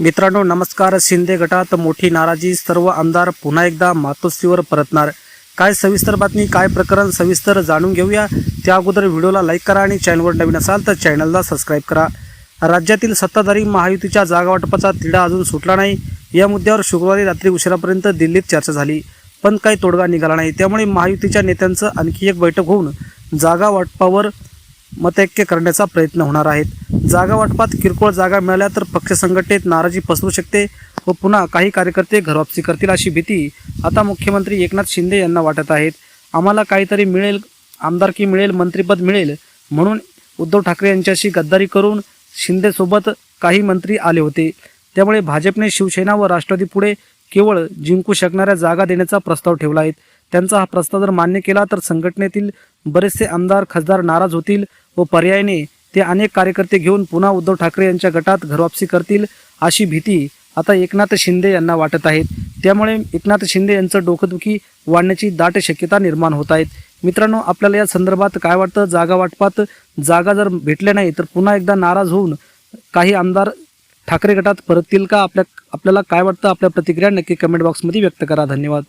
मित्रांनो नमस्कार. शिंदे गटात मोठी नाराजी. सर्व आमदार पुन्हा एकदा मातोश्रीवर परतणार. काय सविस्तर बातमी काय प्रकरण सविस्तर जाणून घेऊया. त्या अगोदर व्हिडिओला लाईक करा आणि चॅनलवर नवीन असाल तर चॅनलला सबस्क्राईब करा. राज्यातील सत्ताधारी महायुतीच्या जागावाटपाचा तिढा अजून सुटला नाही. या मुद्द्यावर शुक्रवारी रात्री उशिरापर्यंत दिल्लीत चर्चा झाली. पण काही तोडगा निघाला नाही. त्यामुळे महायुतीच्या नेत्यांचं आणखी एक बैठक होऊन जागा वाटपावर मतैक्य करण्याचा प्रयत्न होणार आहेत. जागा वाटपात किरकोळ जागा मिळाल्या तर पक्ष संघटनेत नाराजी पसरू शकते व पुन्हा काही कार्यकर्ते घरवापसी करतील अशी भीती आता मुख्यमंत्री एकनाथ शिंदे यांना वाटत आहेत. आम्हाला काहीतरी मिळेल आमदारकी मिळेल मंत्रिपद मिळेल म्हणून उद्धव ठाकरे यांच्याशी गद्दारी करून शिंदेसोबत काही मंत्री आले होते. त्यामुळे भाजपने शिवसेना व राष्ट्रवादी पुढे केवळ जिंकू शकणाऱ्या जागा देण्याचा प्रस्ताव ठेवला आहे. त्यांचा हा प्रस्ताव जर मान्य केला तर संघटनेतील बरेचसे आमदार खासदार नाराज होतील व पर्यायाने ते अनेक कार्यकर्ते घेऊन पुन्हा उद्धव ठाकरे यांच्या गटात घरवापसी करतील अशी भीती आता एकनाथ शिंदे यांना वाटत आहेत. त्यामुळे एकनाथ शिंदे यांचं डोकंदुखी वाढण्याची दाट शक्यता निर्माण होत आहेत. मित्रांनो आपल्याला या संदर्भात काय वाटतं? जागा वाटपात जागा जर भेटल्या नाही तर पुन्हा एकदा नाराज होऊन काही आमदार ठाकरे गटात परततील का? आपल्या आपल्याला काय वाटतं? आपल्या प्रतिक्रिया नक्की कमेंट बॉक्समध्ये व्यक्त करा. धन्यवाद.